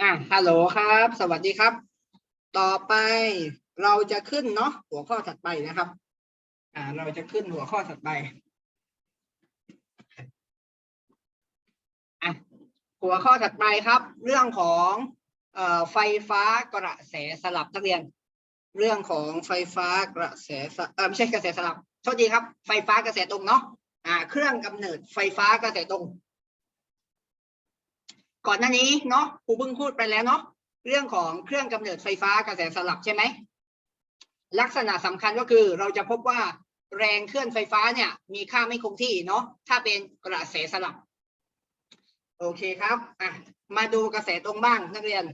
อะฮัลโหลครับ สวัสดีครับ ต่อไปเราจะขึ้นเนาะหัวข้อถัดไปนะครับ อ่า เราจะขึ้นหัวข้อถัดไปอะหัวข้อถัดไปครับ เรื่องของเอ่อไฟฟ้ากระแสสลับนักเรียน เรื่องของไฟฟ้ากระแสสเออไม่ใช่กระแสสลับโทษทีครับ ไฟฟ้ากระแสตรงเนาะอ่า เครื่องกำเนิดไฟฟ้ากระแสตรง ก่อนหน้านี้เนาะครูเพิ่งพูดไปแล้วเนาะเรื่องของเครื่องกำเนิดไฟฟ้ากระแสสลับใช่ไหมลักษณะสำคัญก็คือเราจะพบว่าแรงเคลื่อนไฟฟ้าเนี่ยมีค่าไม่คงที่เนาะถ้าเป็นกระแสสลับ โอเคครับอะมาดูกระแสตรงบ้างนักเรียน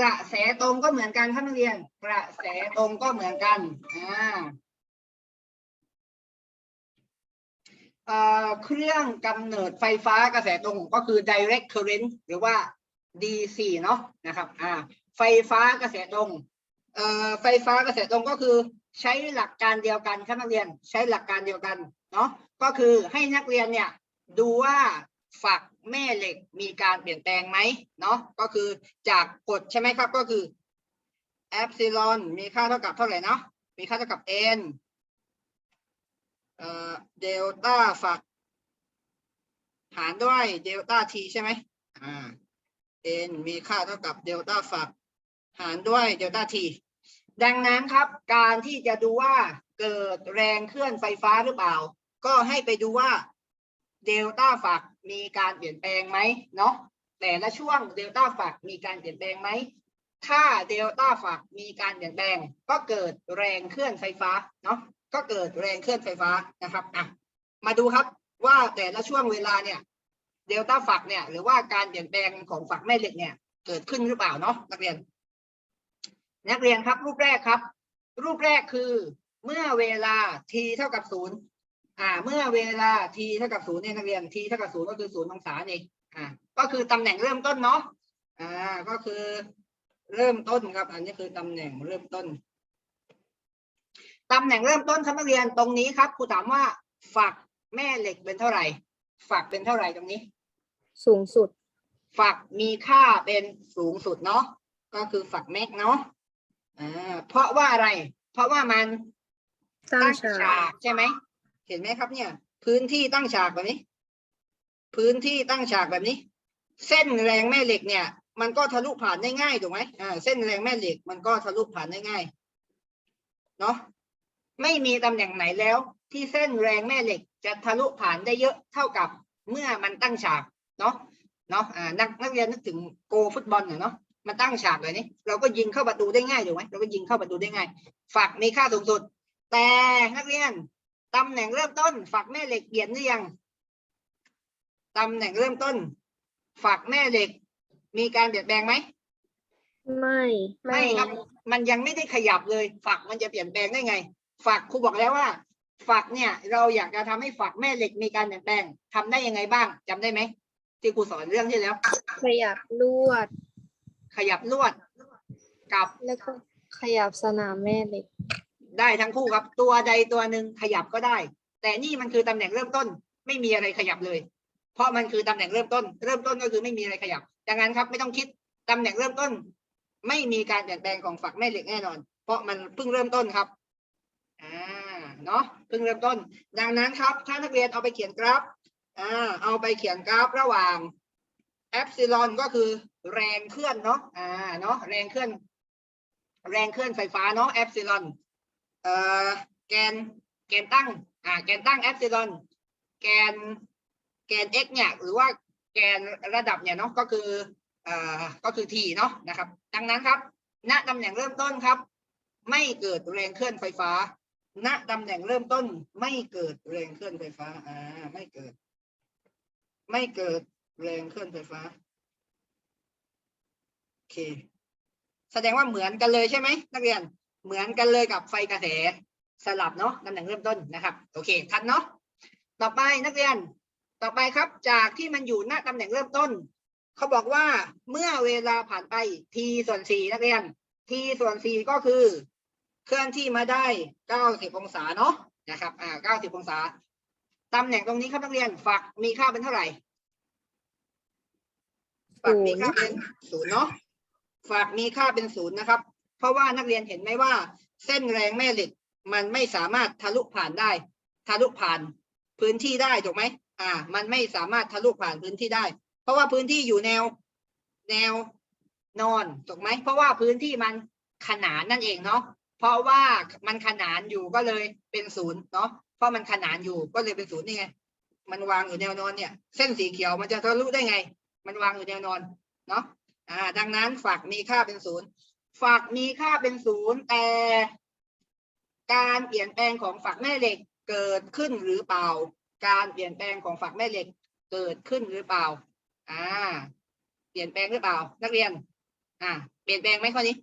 กระแสตรงก็เหมือนกันครับนักเรียน กระแสตรงก็เหมือนกันอ่า เครื่องกำเนิดไฟฟ้ากระแสตรงก็คือ direct current หรือว่า DC เนาะนะครับอ่าไฟฟ้ากระแสตรงเอ่อไฟฟ้ากระแสตรงก็คือใช้หลักการเดียวกันครับนักเรียนใช้หลักการเดียวกันเนาะก็คือให้นักเรียนเนี่ยดูว่าฝักแม่เหล็กมีการเปลี่ยนแปลงไหมเนาะก็คือจากกฎใช่ไหมครับก็คือเอปซิลอนมีค่าเท่ากับเท่าไหร่เนาะมีค่าเท่ากับ n เดลต้าฝัก หารด้วยเดลต้าทีใช่ไหมอ่า n มีค่าเท่ากับเดลต้าฝัก หารด้วยเดลต้าทีดังนั้นครับ การที่จะดูว่าเกิดแรงเคลื่อนไฟฟ้าหรือเปล่า ก็ให้ไปดูว่าเดลต้าฝักมีการเปลี่ยนแปลงไหมเนาะแต่ละช่วงเดลต้าฝักมีการเปลี่ยนแปลงไหมถ้าเดลต้าฝักมีการเปลี่ยนแปลง ก็เกิดแรงเคลื่อนไฟฟ้าเนาะ ก็เกิดแรงเคลื่อนไฟฟ้านะครับอะมาดูครับว่าแต่ละช่วงเวลาเนี่ยเดลต้าฝักเนี่ยหรือว่าการเปลี่ยนแปลงของฝักแม่เหล็กเนี่ยเกิดขึ้นหรือเปล่าเนาะนักเรียน นักเรียนครับรูปแรกครับ รูปแรกคือเมื่อเวลา t เท่ากับศูนย์อ่า เมื่อเวลา t เท่ากับศูนย์เนี่ยนักเรียน t เท่ากับศูนย์ก็คือศูนย์องศาเองอ่าก็คือตำแหน่งเริ่มต้นเนาะอ่าก็คือเริ่มต้นครับ อันนี้คือตำแหน่งเริ่มต้น ตำแหน่งเริ่มต้นครับนักเรียนตรงนี้ครับครูถามว่าฝักแม่เหล็กเป็นเท่าไหร่ ฝักเป็นเท่าไหร่ตรงนี้ สูงสุด ฝักมีค่าเป็นสูงสุดเนาะก็คือฝักแม็กเนาะอ่าเพราะว่าอะไร เพราะว่ามันตั้งตั้งฉาฉากกใช่ไหมเห็นไหมครับเนี่ย พื้นที่ตั้งฉากแบบนี้ พื้นที่ตั้งฉากแบบนี้ เส้นแรงแม่เหล็กเนี่ย มันก็ทะลุผ่านได้ง่ายถูกไหมอ่าเส้นแรงแม่เหล็กมันก็ทะลุผ่านได้ง่ายเนาะ ไม่มีตำแหน่งไหนแล้ว ที่เส้นแรงแม่เหล็กจะทะลุผ่านได้เยอะเท่ากับเมื่อมันตั้งฉากเนาะเนาะอ่านักนักเรียนนึกถึงโกฟุตบอลน่ะเนาะมันตั้งฉากเลยนี่เราก็ยิงเข้าประตูได้ง่ายถูกไหมเราก็ยิงเข้าประตูได้ง่าย ฝักมีค่าสูงสุด แต่นักเรียนตำแหน่งเริ่มต้น ฝักแม่เหล็กเปลี่ยนหรือยังตำแหน่งเริ่มต้น ฝักแม่เหล็ก มีการเปลี่ยนแปลงไหมไม่ ไม่ครับ มันยังไม่ได้ขยับเลย ฝักมันจะเปลี่ยนแปลงได้ไง ฝักครูบอกแล้วว่า ฝักเนี่ย เราอยากจะทำให้ฝักแม่เหล็กมีการเปลี่ยนแปลงทำได้ยังไงบ้างจำได้ไหมที่ครูสอนเรื่องที่แล้ว ขยับลวด ขยับลวด กับแล้วก็ขยับสนามแม่เหล็ก ได้ทั้งคู่ครับตัวใดตัวหนึ่งขยับก็ได้ แต่นี่มันคือตำแหน่งเริ่มต้น ไม่มีอะไรขยับเลย เพราะมันคือตำแหน่งเริ่มต้น เริ่มต้นก็คือไม่มีอะไรขยับ ดังนั้นครับไม่ต้องคิดตำแหน่งเริ่มต้น ไม่มีการเปลี่ยนแปลงของฝักแม่เหล็กแน่นอน เพราะมันเพิ่งเริ่มต้นครับ อ่าเนาะเพิ่งเริ่มต้น ดังนั้นครับ ถ้านักเรียนเอาไปเขียนกราฟอ่าเอาไปเขียนกราฟระหว่างเอปซิลอนก็คือแรงเคลื่อนเนาะอ่าเนาะแรงเคลื่อน แรงเคลื่อนไฟฟ้าเนาะเอปซิลอนเอ่อแกนแกนตั้งอ่าแกนตั้งเอปซิลอนแกนแกน x เนี่ยหรือว่าแกนระดับเนี่ยเนาะก็คือเอ่อก็คือ t เนาะนะครับ ดังนั้นครับ ณตำแหน่งเริ่มต้นครับ ไม่เกิดแรงเคลื่อนไฟฟ้า ณตำแหน่งเริ่มต้นไม่เกิดแรงเคลื่อนไฟฟ้า อ่า ไม่เกิด ไม่เกิดแรงเคลื่อนไฟฟ้าโอเค แสดงว่าเหมือนกันเลยใช่ไหมนักเรียน เหมือนกันเลยกับไฟกระแสสลับเนาะตำแหน่งเริ่มต้นนะครับ โอเค ทันเนาะต่อไปนักเรียน ต่อไปครับ จากที่มันอยู่ณตำแหน่งเริ่มต้นเขาบอกว่าเมื่อเวลาผ่านไป t ส่วน4นักเรียน t ส่วน4ก็คือ เคลื่อนที่มาได้ 90 องศาเนาะนะครับอ่า90 องศาตำแหน่งตรงนี้ครับนักเรียนฝักมีค่าเป็นเท่าไหร่ฝักมีค่าเป็นศูนย์เนาะฝักมีค่าเป็นศูนย์นะครับ เพราะว่านักเรียนเห็นไหมว่า เส้นแรงแม่เหล็กมันไม่สามารถทะลุผ่านได้ ทะลุผ่านพื้นที่ได้ถูกไหมอ่า มันไม่สามารถทะลุผ่านพื้นที่ได้ เพราะว่าพื้นที่อยู่แนวแนวนอนถูกไหมเพราะว่าพื้นที่มันขนานนั่นเองเนาะ เพราะว่ามันขนานอยู่ก็เลยเป็นศูนย์เนาะเพราะมันขนานอยู่ก็เลยเป็นศูนย์นี่ไงมันวางอยู่แนวนอนเนี่ย เส้นสีเขียวมันจะทะลุได้ไง มันวางอยู่แนวนอนเนาะอ่า ดังนั้นฝักมีค่าเป็นศูนย์ฝักมีค่าเป็นศูนย์แต่การเปลี่ยนแปลงของฝักแม่เหล็กเกิดขึ้นหรือเปล่า การเปลี่ยนแปลงของฝักแม่เหล็กเกิดขึ้นหรือเปล่า อ่า เปลี่ยนแปลงหรือเปล่า นักเรียน อ่า เปลี่ยนแปลงไหมข้อนี้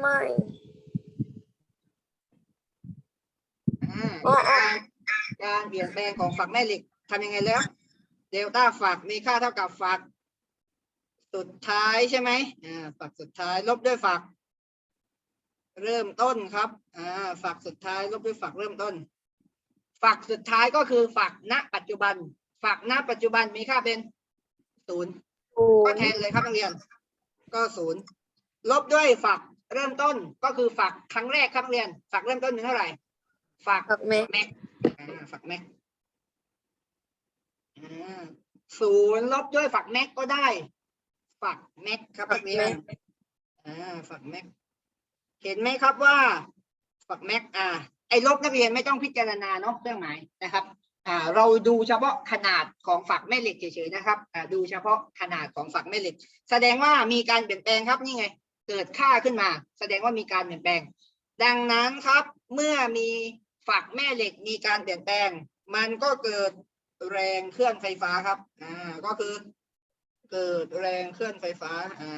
ไม่ อ่าการเปลี่ยนแปลงของฝักแม่เหล็กทำยังไงแล้วเดลต้าฝักมีค่าเท่ากับฝัก สุดท้ายใช่ไหมอ่าฝักสุดท้ายลบด้วยฝัก เริ่มต้นครับอ่าฝักสุดท้ายลบด้วยฝักเริ่มต้น ฝักสุดท้ายก็คือฝักณ ปัจจุบัน ฝักณ ปัจจุบันมีค่าเป็นศูนย์ก็แทนเลยครับนักเรียน ก็ศูนย์ลบด้วยฝักเริ่มต้นก็คือฝักครั้งแรกครับนักเรียน ฝักเริ่มต้นเป็นเท่าไหร่ ฝักฝักแม็ก แม็กอ่าฝักแม็กอ่าศูนย์ลบด้วยฝักแม็กก็ได้ ฝักแม็กครับนักเรียนอ่าฝักแม็ก เห็นไหมครับว่า ฝักแม็ก อ่า ไอ้ลบนักเรียนไม่ต้องพิจารณาเนาะเครื่องหมายนะครับ อ่า เราดูเฉพาะขนาดของฝักแม่เหล็กเฉยๆนะครับ อ่า ดูเฉพาะขนาดของฝักแม่เหล็ก แสดงว่ามีการเปลี่ยนแปลงครับนี่ไง เกิดค่าขึ้นมา แสดงว่ามีการเปลี่ยนแปลง ดังนั้นครับ เมื่อมี ฝักแม่เหล็กมีการเปลี่ยนแปลง มันก็เกิดแรงเคลื่อนไฟฟ้าครับ อ่า ก็คือ เกิดแรงเคลื่อนไฟฟ้า อ่า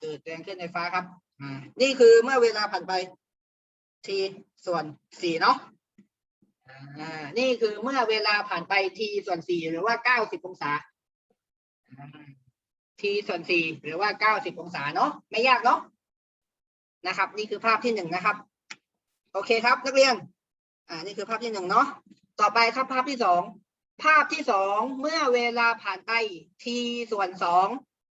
เกิดแรงเคลื่อนไฟฟ้าครับ อ่า นี่คือเมื่อเวลาผ่านไปทีส่วนสี่เนาะ อ่า นี่คือเมื่อเวลาผ่านไปทีส่วนสี่หรือว่าเก้าสิบองศาทีส่วนสี่หรือว่าเก้าสิบองศาเนาะ ไม่ยากเนาะ นะครับ นี่คือภาพที่หนึ่งนะครับ โอเคครับ นักเรียน อ่านี่คือภาพที่หนึ่งเนาะต่อไปครับภาพที่สองภาพที่สองเมื่อเวลาผ่านไปทีส่วนสอง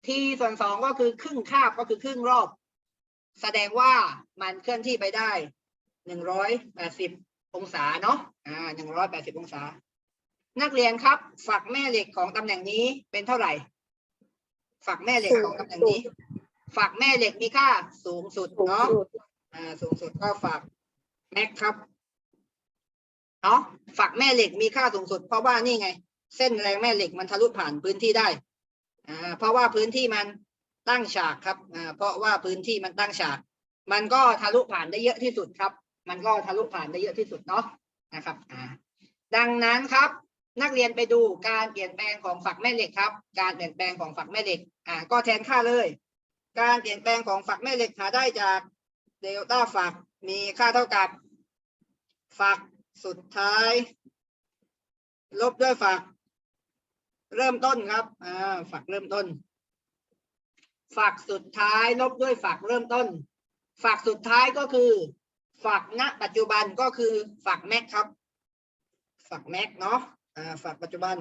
ทีส่วนสองก็คือครึ่งคาบก็คือครึ่งรอบ แสดงว่ามันเคลื่อนที่ไปได้หนึ่งร้อยแปดสิบองศาเนาะอ่าหนึ่งร้อยแปดสิบองศา นักเรียนครับฝักแม่เหล็กของตำแหน่งนี้เป็นเท่าไหร่ ฝักแม่เหล็กของตำแหน่งนี้ ฝักแม่เหล็กมีค่าสูงสุดสูงเนาะสุดอ่าสูงสุดก็ฝักแม็กครับ เนาะฝักแม่เหล็กมีค่าสูงสุด เพราะว่านี่ไง เส้นแรงแม่เหล็กมันทะลุผ่านพื้นที่ได้อ่าเพราะว่าพื้นที่มันตั้งฉากครับอ่าเพราะว่าพื้นที่มันตั้งฉาก มันก็ทะลุผ่านได้เยอะที่สุดครับ มันก็ทะลุผ่านได้เยอะที่สุดเนาะนะครับอ่าดังนั้นครับนักเรียนไปดูการเปลี่ยนแปลงของฝักแม่เหล็กครับ การเปลี่ยนแปลงของฝักแม่เหล็กอ่าก็แทนค่าเลย การเปลี่ยนแปลงของฝักแม่เหล็กหาได้จากเดลต้าฝักมีค่าเท่ากับฝัก สุดท้าย ลบด้วยฝัก เริ่มต้นครับอ่าฝักเริ่มต้น ฝักสุดท้าย ลบด้วยฝักเริ่มต้น ฝักสุดท้ายก็คือ ฝักณปัจจุบันก็คือ ฝักแม็กครับ ฝักแม็กเนาะอ่าฝักปัจจุบัน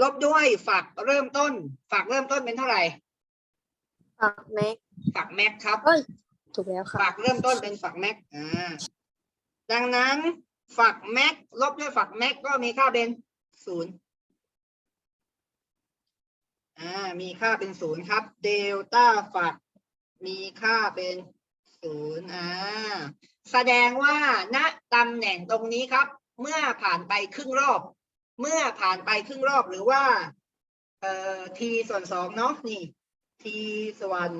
ลบด้วยฝักเริ่มต้น ฝักเริ่มต้นเป็นเท่าไหร่ ฝักแม็กฝักแม็กครับ เอ้ย ถูกแล้วค่ะ ฝักเริ่มต้นเป็นฝักแม็กอ่า ดังนั้นฝักแม็กลบด้วยฝักแม็กก็มีค่าเป็นศูนย์อ่ามีค่าเป็นศูนย์ครับ เดลต้าฝักมีค่าเป็นศูนย์อ่าแสดงว่าณตำแหน่งตรงนี้ครับ เมื่อผ่านไปครึ่งรอบ เมื่อผ่านไปครึ่งรอบหรือว่าเอ่อทีส่วนสองเนาะนี่ทีส่วน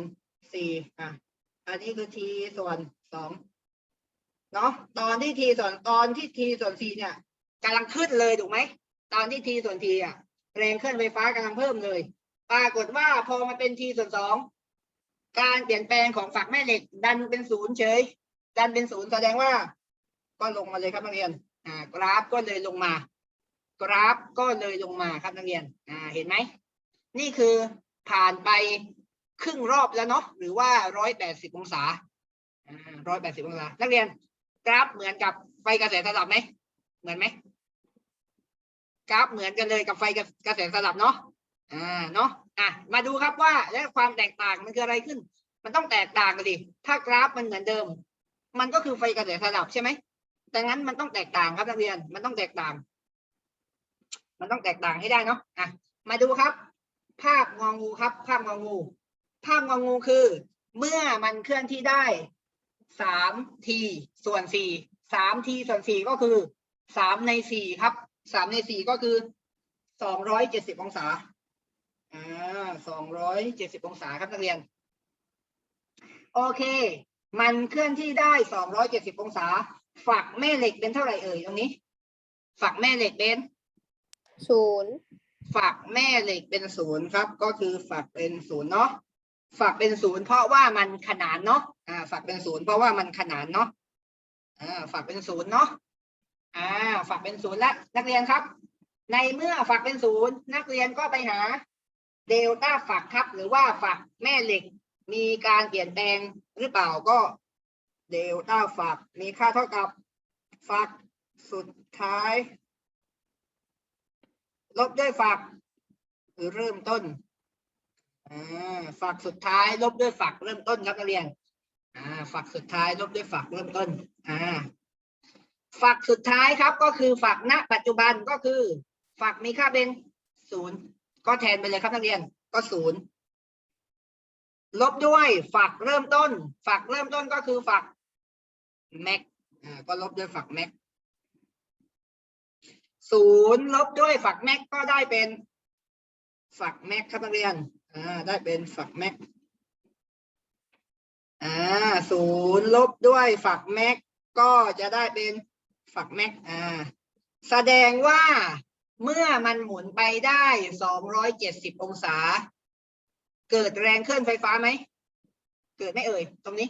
สี่อะอันนี้คือทีส่วนสอง เนาะตอนที่ทีส่วนตอนที่ทีส่วนสี่เนี่ยกำลังขึ้นเลยถูกไหมตอนที่ทีส่วนทีอะแรงเคลื่อนไฟฟ้ากำลังเพิ่มเลย ปรากฏว่าพอมาเป็นทีส่วนสองการเปลี่ยนแปลงของฝักแม่เหล็ก ดันเป็นศูนย์เฉย ดันเป็นศูนย์แสดงว่า ก็ลงมาเลยครับนักเรียนอ่ากราฟก็เลยลงมา กราฟก็เลยลงมาครับนักเรียนอ่าเห็นไหมนี่คือผ่านไปครึ่งรอบแล้วเนาะหรือว่าร้อยแปดสิบองศาอ่าร้อยแปดสิบองศานักเรียน กราฟเหมือนกับไฟกระแสสลับไหมเหมือนไหมกราฟเหมือนกันเลยกับไฟกระแสสลับเนาะอ่าเนาะอะมาดูครับว่าแล้วความแตกต่างมันคืออะไรขึ้น มันต้องแตกต่างกันดิถ้ากราฟมันเหมือนเดิม มันก็คือไฟกระแสสลับใช่ไหมดังนั้นมันต้องแตกต่างครับนักเรียนมันต้องแตกต่าง มันต้องแตกต่างให้ได้เนาะอะมาดูครับ ภาพงองูครับ ภาพงองู ภาพงองูคือ เมื่อมันเคลื่อนที่ได้ สามทีส่วนสี่สามทีส่วนสี่ก็คือสามในสี่ครับสามในสี่ก็คือสองร้อยเจ็ดสิบองศาอ่าสองร้อยเจ็ดสิบองศาครับนักเรียน โอเค มันเคลื่อนที่ได้สองร้อยเจ็ดสิบองศา ฝักแม่เหล็กเป็นเท่าไหร่เอ่ยตรงนี้ ฝักแม่เหล็กเป็นศูนย์ฝักแม่เหล็กเป็นศูนย์ครับ ก็คือฝักเป็นศูนย์เนาะ ฝักเป็นศูนย์เพราะว่ามันขนานเนาะอ่าฝักเป็นศูนย์เพราะว่ามันขนานเนาะอ่าฝักเป็นศูนย์เนาะอ่าฝักเป็นศูนย์แล้วนักเรียนครับ ในเมื่อฝักเป็นศูนย์นักเรียนก็ไปหาเดลต้าฝักครับ หรือว่าฝักแม่เหล็ก มีการเปลี่ยนแปลงหรือเปล่าก็เดลต้าฝักมีค่าเท่ากับฝักสุดท้าย ลบด้วยฝักเริ่มต้น อ่าฝักสุดท้ายลบด้วยฝักเริ่มต้นครับนักเรียนอ่าฝักสุดท้ายลบด้วยฝักเริ่มต้นอ่าฝักสุดท้ายครับก็คือฝักณปัจจุบันก็คือ ฝักมีค่าเป็นศูนย์ก็แทนไปเลยครับนักเรียนก็ศูนย์ลบด้วยฝักเริ่มต้น ฝักเริ่มต้นก็คือฝักแม็กอ่าก็ลบด้วยฝักแม็กศูนย์ลบด้วยฝักแม็กก็ได้เป็นฝักแม็กครับนักเรียน อ่าได้เป็นฝักแม็กอ่าศูนย์ลบด้วยฝักแม็กก็จะได้เป็นฝักแม็กอ่าแสดงว่าเมื่อมันหมุนไปได้สองร้อยเจ็ดสิบองศา เกิดแรงเคลื่อนไฟฟ้าไหม เกิดไม่เอ่ย ตรงนี้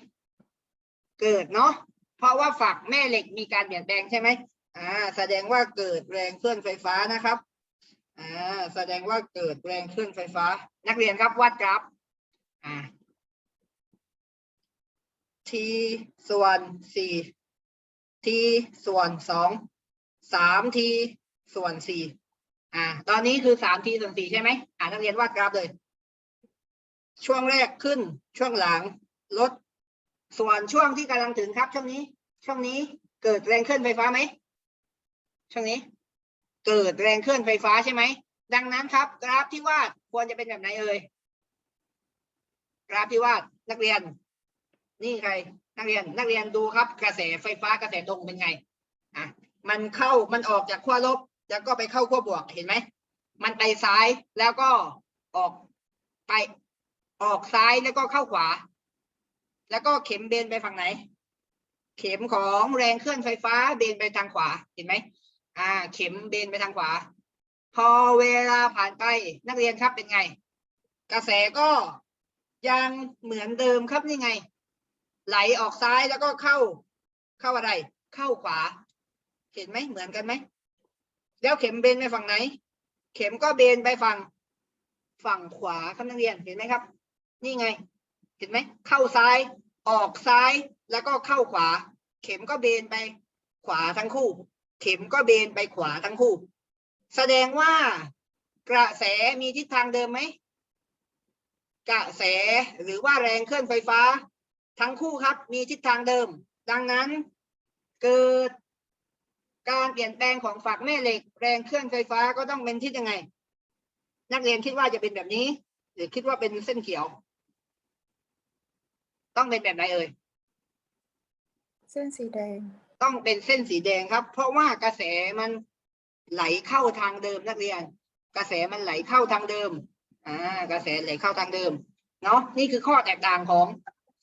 เกิดเนาะ เพราะว่าฝักแม่เหล็กมีการเปลี่ยนแปลงใช่ไหมอ่า แสดงว่าเกิดแรงเคลื่อนไฟฟ้านะครับ อ่าแสดงว่าเกิดแรงเคลื่อนไฟฟ้า นักเรียนครับวาดกราฟอ่า t ส่วนสี่ t ส่วนสองสาม t ส่วนสี่อ่า ตอนนี้คือสาม t ส่วนสี่ใช่ไหมอ่านักเรียนวาดกราฟเลย ช่วงแรกขึ้นช่วงหลังลดส่วนช่วงที่กำลังถึงครับ ช่วงนี้ ช่วงนี้เกิดแรงเคลื่อนไฟฟ้าไหมช่วงนี้ เกิดแรงเคลื่อนไฟฟ้าใช่ไหมดังนั้นครับ กราฟที่วาดควรจะเป็นแบบไหนเอ่ยกราฟที่วาดนักเรียน นี่ใคร นักเรียนนักเรียนดูครับ กระแสไฟฟ้ากระแสตรงเป็นไงอะมันเข้ามันออกจากขั้วลบ แล้วก็ไปเข้าขั้วบวกเห็นไหมมันไปซ้ายแล้วก็ออกไปออกซ้ายแล้วก็เข้าขวา แล้วก็เข็มเบนไปฝั่งไหน เข็มของแรงเคลื่อนไฟฟ้าเบนไปทางขวาเห็นไหม อ่า เข็มเบนไปทางขวา พอเวลาผ่านไปนักเรียนครับเป็นไง กระแสก็ยังเหมือนเดิมครับนี่ไง ไหลออกซ้ายแล้วก็เข้า เข้าอะไร เข้าขวา เห็นไหมเหมือนกันไหมแล้วเข็มเบนไปฝั่งไหน เข็มก็เบนไปฝั่งฝั่งขวาครับนักเรียนเห็นไหมครับ นี่ไง เห็นไหมเข้าซ้าย ออกซ้ายแล้วก็เข้าขวา เข็มก็เบนไปขวาทั้งคู่ เข็มก็เบนไปขวาทั้งคู่ แสดงว่ากระแสมีทิศทางเดิมไหมกระแสหรือว่าแรงเคลื่อนไฟฟ้า ทั้งคู่ครับมีทิศทางเดิม ดังนั้นเกิดการเปลี่ยนแปลงของฝักแม่เหล็ก แรงเคลื่อนไฟฟ้าก็ต้องเป็นทิศยังไง นักเรียนคิดว่าจะเป็นแบบนี้ หรือคิดว่าเป็นเส้นเขียว ต้องเป็นแบบไหนเอ่ย เส้นสีแดง ต้องเป็นเส้นสีแดงครับ เพราะว่ากระแสมันไหลเข้าทางเดิมนักเรียน กระแสมันไหลเข้าทางเดิมอ่ากระแสไหลเข้าทางเดิมเนาะนี่คือข้อแตกต่างของ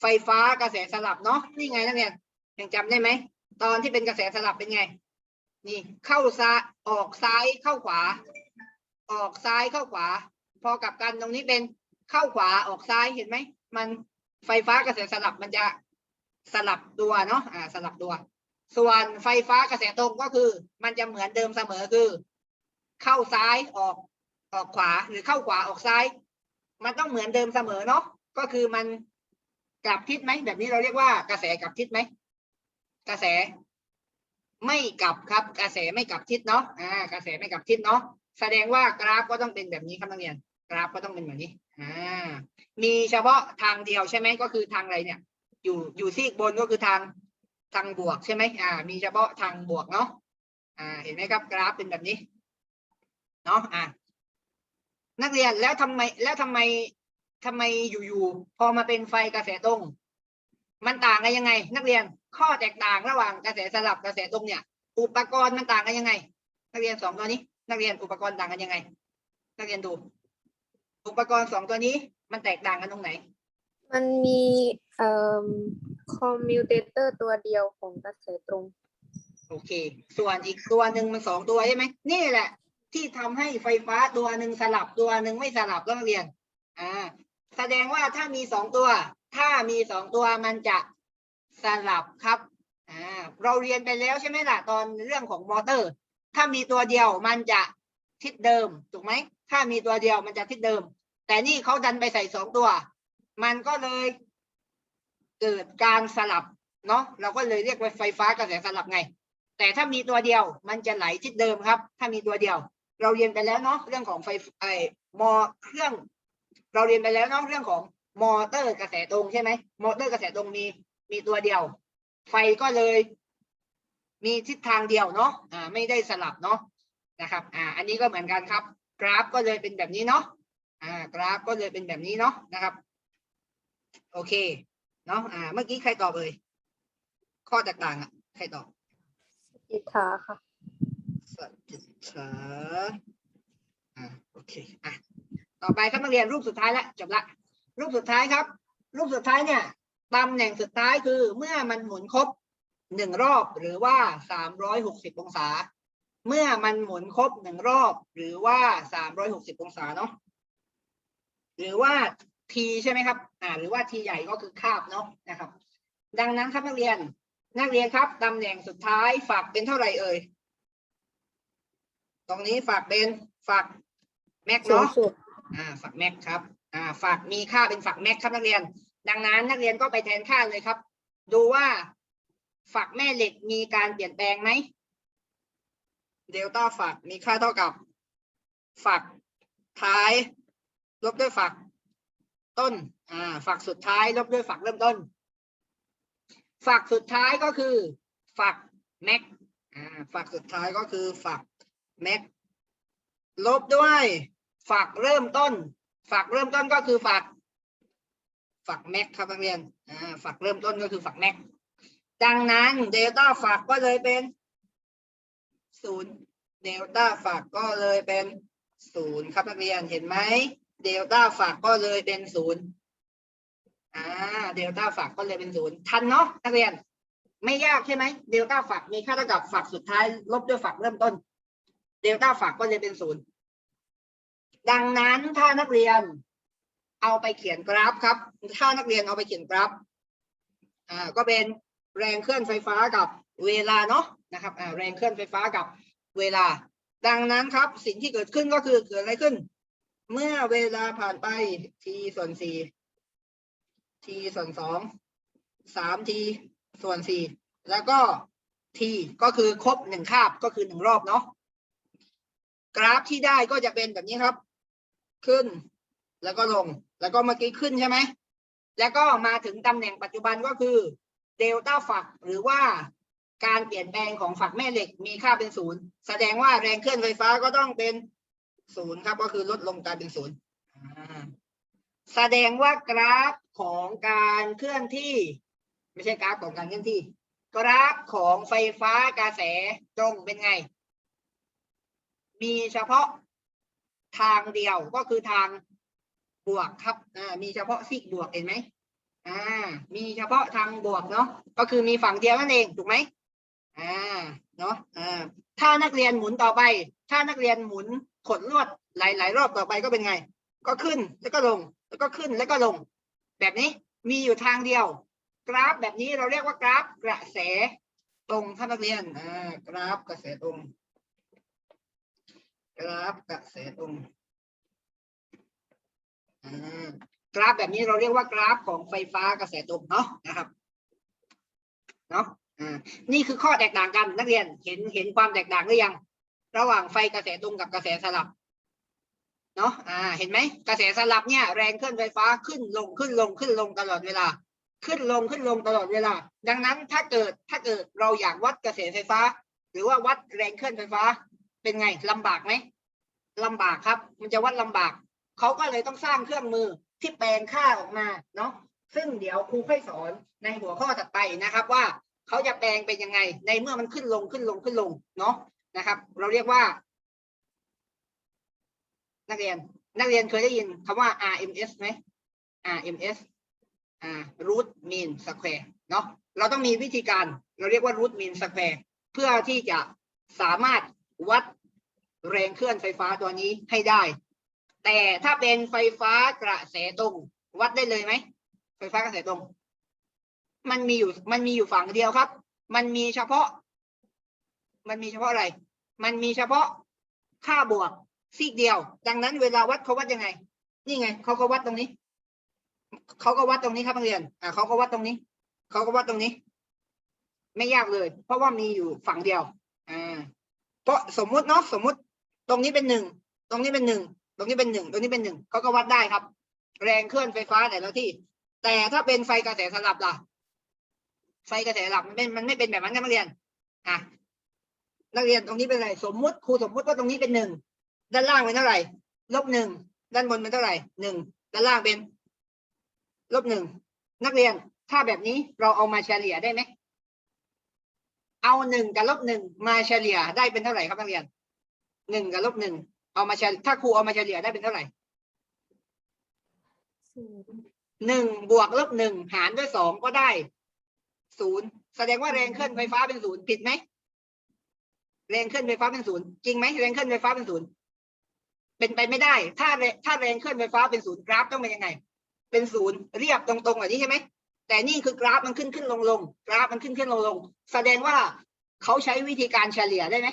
ไฟฟ้ากระแสสลับเนาะนี่ไงนักเรียนยังจำได้ไหมตอนที่เป็นกระแสสลับเป็นไง นี่เข้าซ้ายออกซ้ายเข้าขวา ออกซ้ายเข้าขวา พอกับกันตรงนี้เป็นเข้าขวาออกซ้ายเห็นไหมมันไฟฟ้ากระแสสลับมันจะสลับตัวเนาะอ่าสลับตัว ส่วนไฟฟ้ากระแสตรงก็คือ มันจะเหมือนเดิมเสมอคือ เข้าซ้ายออกออกขวาหรือเข้าขวาออกซ้าย มันต้องเหมือนเดิมเสมอเนาะก็คือมันกลับทิศไหมแบบนี้เราเรียกว่ากระแสกลับทิศไหมกระแส ไม่กลับครับ กระแสไม่กลับทิศเนาะอ่ากระแสไม่กลับทิศเนาะแสดงว่ากราฟก็ต้องเป็นแบบนี้ครับนักเรียน กราฟก็ต้องเป็นแบบนี้อ่ามีเฉพาะทางเดียวใช่ไหมก็คือทางอะไรเนี่ย อยู่อยู่ซีกบนก็คือทาง ทางบวกใช่ไหมอ่า มีเฉพาะทางบวกเนาะอ่า เห็นไหมครับกราฟเป็นแบบนี้เนาะอ่านักเรียนแล้วทำไมแล้วทำไมทำไมอยู่ๆพอมาเป็นไฟกระแสตรง มันต่างกันยังไง นักเรียนข้อแตกต่างระหว่างกระแสสลับกระแสตรงเนี่ย อุปกรณ์มันต่างกันยังไง นักเรียนสองตัวนี้ นักเรียนอุปกรณ์ต่างกันยังไง นักเรียนดู อุปกรณ์สองตัวนี้มันแตกต่างกันตรงไหน มันมีเอ่อ คอมมิวเตเตอร์ตัวเดียวของกระแสตรง โอเค ส่วนอีกตัวหนึ่งมันสองตัวใช่ไหมนี่แหละ ที่ทำให้ไฟฟ้าตัวหนึ่งสลับตัวหนึ่งไม่สลับแล้วเรียนอ่าแสดงว่าถ้ามีสองตัว ถ้ามีสองตัวมันจะสลับครับอ่าเราเรียนไปแล้วใช่ไหมล่ะตอนเรื่องของมอเตอร์ ถ้ามีตัวเดียวมันจะทิศเดิมถูกไหมถ้ามีตัวเดียวมันจะทิศเดิม แต่นี่เขาดันไปใส่สองตัว มันก็เลย เกิดการสลับเนาะเราก็เลยเรียกว่าไฟฟ้ากระแสสลับไง แต่ถ้ามีตัวเดียวมันจะไหลทิศเดิมครับ ถ้ามีตัวเดียว เราเรียนไปแล้วเนาะเรื่องของไฟไอมอเครื่อง เราเรียนไปแล้วเนาะเรื่องของมอเตอร์กระแสตรงใช่ไหมมอเตอร์กระแสตรงมีมีตัวเดียว ไฟก็เลย มีทิศทางเดียวเนาะอ่าไม่ได้สลับเนาะนะครับ อ่า อันนี้ก็เหมือนกันครับ กราฟก็เลยเป็นแบบนี้เนาะอ่ากราฟก็เลยเป็นแบบนี้เนาะนะครับ โอเค เนาะอ่า เมื่อกี้ใครตอบเอ่ยข้อแตกต่างอะ ใครตอบอิทธาค่ะสจิตษาอ่าโอเคอะต่อไปครับนักเรียนรูปสุดท้ายละจบละ รูปสุดท้ายครับ รูปสุดท้ายเนี่ยตำแหน่งสุดท้ายคือเมื่อมันหมุนครบหนึ่งรอบหรือว่าสามร้อยหกสิบองศา เมื่อมันหมุนครบหนึ่งรอบ หรือว่าสามร้อยหกสิบองศาเนาะหรือว่าทีใช่ไหมครับ อ่าหรือว่าทีใหญ่ก็คือคาบเนาะนะครับ ดังนั้นครับนักเรียนนักเรียนครับตำแหน่งสุดท้ายฝากเป็นเท่าไหร่เอ่ยตรงนี้ฝากเป็นฝากแม็กสูงเนาะสุดอ่าฝักแม็กครับอ่าฝักมีค่าเป็นฝักแม็กครับนักเรียน ดังนั้นนักเรียนก็ไปแทนค่าเลยครับ ดูว่าฝักแม่เหล็กมีการเปลี่ยนแปลงไหมเดลต้าฝักมีค่าเท่ากับฝักท้ายลบด้วยฝักต้น อ่าฝักสุดท้ายลบด้วยฝักเริ่มต้น ฝักสุดท้ายก็คือ ฝักแม็กอ่าฝักสุดท้ายก็คือฝักแม็กลบด้วยฝักเริ่มต้น ฝักเริ่มต้นก็คือฝัก ฝักแม็กครับนักเรียนอ่าฝักเริ่มต้นก็คือฝักแม็กดังนั้นเดลต้าฝักก็เลยเป็นศูนย์เดลต้าฝักก็เลยเป็นศูนย์ครับนักเรียนเห็นไหมเดลต้าฝักก็เลยเป็นศูนย์ อ่าเดลต้าฝักก็เลยเป็นศูนย์ทันเนาะนักเรียน ไม่ยากใช่ไหมเดลต้าฝักมีค่าเท่ากับฝักสุดท้าย ลบด้วยฝักเริ่มต้น เดลต้าฝักก็เลยเป็นศูนย์ดังนั้นถ้านักเรียนเอาไปเขียนกราฟครับ ถ้านักเรียนเอาไปเขียนกราฟอ่าก็เป็นแรงเคลื่อนไฟฟ้ากับเวลาเนาะนะครับอ่าแรงเคลื่อนไฟฟ้ากับเวลา ดังนั้นครับสิ่งที่เกิดขึ้นก็คือเกิดอะไรขึ้น เมื่อเวลาผ่านไป t ส่วนสี่ t ส่วนสองสาม t ส่วนสี่แล้วก็ t ก็คือครบหนึ่งคาบก็คือหนึ่งรอบเนาะกราฟที่ได้ก็จะเป็นแบบนี้ครับ ขึ้น แล้วก็ลง แล้วก็เมื่อกี้ขึ้นใช่ไหมแล้วก็มาถึงตำแหน่งปัจจุบันก็คือเดลต้าฝักหรือว่าการเปลี่ยนแปลงของฝักแม่เหล็กมีค่าเป็นศูนย์แสดงว่าแรงเคลื่อนไฟฟ้าก็ต้องเป็นศูนย์ครับ ก็คือลดลงกลายเป็นศูนย์แสดงว่ากราฟ ของการเคลื่อนที่ ไม่ใช่กราฟของการเคลื่อนที่ กราฟของไฟฟ้ากระแสตรงเป็นไง มีเฉพาะทางเดียวก็คือทางบวกครับอ่ามีเฉพาะซีกบวกเห็นไหมอ่า มีเฉพาะทางบวกเนาะก็คือมีฝั่งเดียวนั่นเองถูกไหมอ่าเนาะอ่าถ้านักเรียนหมุนต่อไป ถ้านักเรียนหมุนขดลวดหลาย ๆ รอบต่อไปก็เป็นไง ก็ขึ้นแล้วก็ลง แล้วก็ขึ้นแล้วก็ลง แบบนี้มีอยู่ทางเดียว กราฟแบบนี้เราเรียกว่ากราฟกระแสตรงครับนักเรียนอ่ากราฟกระแสตรง กราฟกระแสตรงอ่ากราฟแบบนี้เราเรียกว่ากราฟของไฟฟ้ากระแสตรงเนาะนะครับเนาะอ่านี่คือข้อแตกต่างกันนักเรียนเห็นเห็นความแตกต่างหรือยัง ระหว่างไฟกระแสตรงกับกระแสสลับ เนาะอ่าเห็นไหมกระแสสลับเนี่ยแรงเคลื่อนไฟฟ้าขึ้นลงขึ้นลงขึ้นลงตลอดเวลา ขึ้นลงขึ้นลงตลอดเวลา ดังนั้นถ้าเกิดถ้าเกิดเราอยากวัดกระแสไฟฟ้า หรือว่าวัดแรงเคลื่อนไฟฟ้าเป็นไงลำบากไหมลำบากครับ มันจะวัดลำบากเขาก็เลยต้องสร้างเครื่องมือที่แปลงค่าออกมาเนาะซึ่งเดี๋ยวครูค่อยสอนในหัวข้อถัดไปนะครับว่าเขาจะแปลงเป็นยังไง ในเมื่อมันขึ้นลงขึ้นลงขึ้นลงเนาะนะครับ เราเรียกว่า นักเรียน นักเรียนเคยได้ยินคำว่า RMS ไหม RMS อ่า root mean square เนาะเราต้องมีวิธีการเราเรียกว่า root mean square เพื่อที่จะสามารถวัดแรงเคลื่อนไฟฟ้าตัวนี้ให้ได้ แต่ถ้าเป็นไฟฟ้ากระแสตรง วัดได้เลยไหม ไฟฟ้ากระแสตรง มันมีอยู่มันมีอยู่ฝั่งเดียวครับ มันมีเฉพาะ มันมีเฉพาะอะไร มันมีเฉพาะค่าบวก ซีกเดียว ดังนั้นเวลาวัดเขาวัดยังไง นี่ไงเขาก็วัดตรงนี้เขาก็วัดตรงนี้ครับนักเรียนอ่าเขาก็วัดตรงนี้เขาก็วัดตรงนี้ ไม่ยากเลย เพราะว่ามีอยู่ฝั่งเดียวอ่าเพราะสมมุติเนาะสมมุติ ตรงนี้เป็นหนึ่งตรงนี้เป็นหนึ่งตรงนี้เป็นหนึ่งตรงนี้เป็นหนึ่งเขาก็วัดได้ครับ แรงเคลื่อนไฟฟ้าแต่ละที่ แต่ถ้าเป็นไฟกระแสสลับล่ะ ไฟกระแสสลับมันเป็นมันไม่เป็นแบบนั้นนะนักเรียนอะนักเรียนตรงนี้เป็นอะไรสมมุติครูสมมุติว่าตรงนี้เป็นหนึ่ง ด้านล่างเป็นเท่าไหร่ลบหนึ่งด้านบนเป็นเท่าไหร่หนึ่งด้านล่างเป็นลบหนึ่งนักเรียนถ้าแบบนี้เราเอามาเฉลี่ยได้ไหมเอาหนึ่งกับลบหนึ่งมาเฉลี่ยได้เป็นเท่าไหร่ครับนักเรียนหนึ่งกับลบหนึ่งเอามาเฉลี่ยถ้าครูเอามาเฉลี่ยได้เป็นเท่าไหร่หนึ่งบวกลบหนึ่งหารด้วยสองก็ได้ศูนย์แสดงว่าแรงเคลื่อนไฟฟ้าเป็นศูนย์ผิดไหมแรงเคลื่อนไฟฟ้าเป็นศูนย์จริงไหมแรงเคลื่อนไฟฟ้าเป็นศูนย์ เป็นไปไม่ได้ ถ้าแรงถ้าแรงเคลื่อนไฟฟ้าเป็นศูนย์กราฟต้องเป็นยังไง เป็นศูนย์เรียบตรงๆแบบนี้ใช่ไหมแต่นี่คือกราฟมันขึ้นขึ้นลงลงกราฟมันขึ้นขึ้นลงลงแสดงว่าเขาใช้วิธีการเฉลี่ยได้ไหม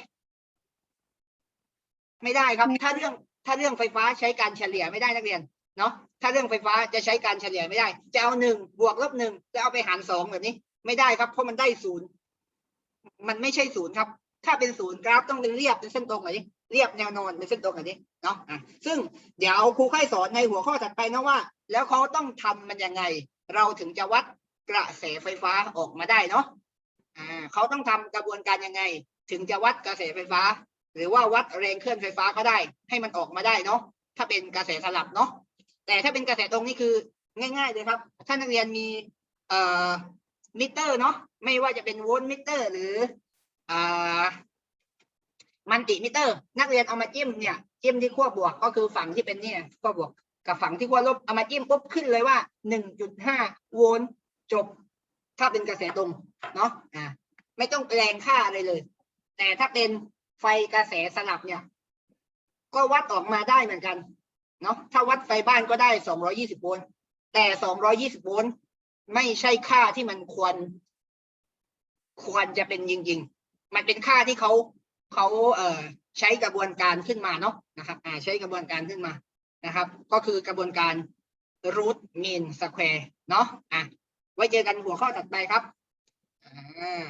ไม่ได้ครับ ถ้าเรื่องถ้าเรื่องไฟฟ้าใช้การเฉลี่ยไม่ได้นักเรียนเนาะถ้าเรื่องไฟฟ้าจะใช้การเฉลี่ยไม่ได้ จะเอาหนึ่งบวกลบหนึ่งจะเอาไปหารสองแบบนี้ ไม่ได้ครับ เพราะมันได้ศูนย์มันไม่ใช่ศูนย์ครับ ถ้าเป็นศูนย์กราฟต้องเป็นเรียบเป็นเส้นตรงแบบนี้ เรียบแนวนอนเป็นเส้นตรงแบบนี้เนาะอะซึ่งเดี๋ยวครูค่อยสอนในหัวข้อถัดไปนะว่า แล้วเขาต้องทำมันยังไง เราถึงจะวัดกระแสไฟฟ้าออกมาได้เนาะอ่าเขาต้องทำกระบวนการยังไง ถึงจะวัดกระแสไฟฟ้า หรือว่าวัดแรงเคลื่อนไฟฟ้าก็ได้ ให้มันออกมาได้เนาะถ้าเป็นกระแสสลับเนาะแต่ถ้าเป็นกระแสตรงนี่คือง่าย ๆ เลยครับ ถ้านักเรียนมีเอ่อมิเตอร์เนาะไม่ว่าจะเป็นโวลต์มิเตอร์ หรืออ่า มันติมิเตอร์ นักเรียนเอามาจิ้มเนี่ยจิ้มที่ขั้วบวกก็คือฝั่งที่เป็นเนี่ยขั้วบวกกับฝั่งที่ขั้วลบเอามาจิ้มปุ๊บขึ้นเลยว่าหนึ่งจุดห้าโวลต์จบ ถ้าเป็นกระแสตรงเนาะอ่าไม่ต้องแปลงค่าอะไรเลย แต่ถ้าเป็นไฟกระแสสลับเนี่ย ก็วัดออกมาได้เหมือนกันเนาะถ้าวัดไฟบ้านก็ได้ 220 โวลต์แต่ 220 โวลต์ไม่ใช่ค่าที่มันควร ควรจะเป็นจริง ๆ มันเป็นค่าที่เขา เขาเอ่อใช้กระบวนการขึ้นมาเนาะนะครับอ่าใช้กระบวนการขึ้นมานะครับ ก็คือกระบวนการ root mean square เนาะอะไว้เจอกันหัวข้อถัดไปครับอ่า